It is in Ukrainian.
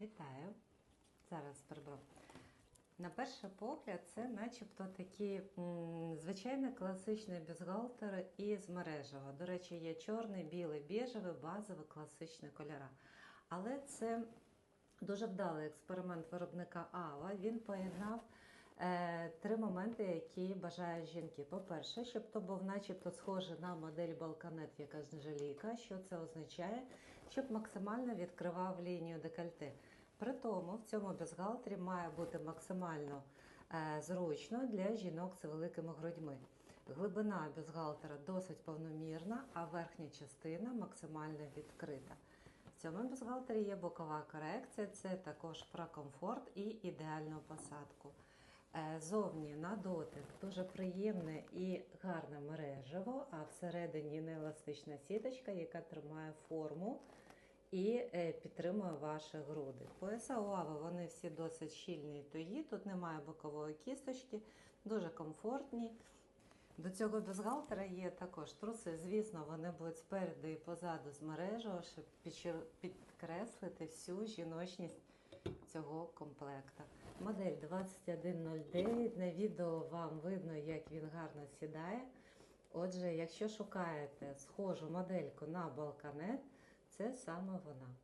Вітаю! Зараз прибрав. На перший погляд, це начебто такі звичайно класичний класичні бюстгальтери із мережева. До речі, є чорний, білий, біжевий, базовий, класичний кольора. Але це дуже вдалий експеримент виробника Ава. Він поєднав три моменти, які бажають жінки. По-перше, щоб то був начебто схожий на модель Балканет, яка з нержавійка. Що це означає? Щоб максимально відкривав лінію декольте. При тому в цьому бюстгальтері має бути максимально е, зручно для жінок з великими грудьми. Глибина бюстгальтера досить повномірна, а верхня частина максимально відкрита. В цьому бюстгальтері є бокова корекція, це також про комфорт і ідеальну посадку. Е, Зовні на дотик дуже приємне і гарне мережево, а всередині нееластична сіточка, яка тримає форму і е, підтримує ваші груди. Пояса Уави вони всі досить щільні тугі, тут немає бокової кісточки, дуже комфортні. До цього бюстгальтера є також труси. Звісно, вони будуть спереду і позаду з мережею, щоб підкреслити всю жіночність цього комплекта. Модель 2109. На відео вам видно, як він гарно сідає. Отже, якщо шукаєте схожу модельку на Балканет, це саме вона.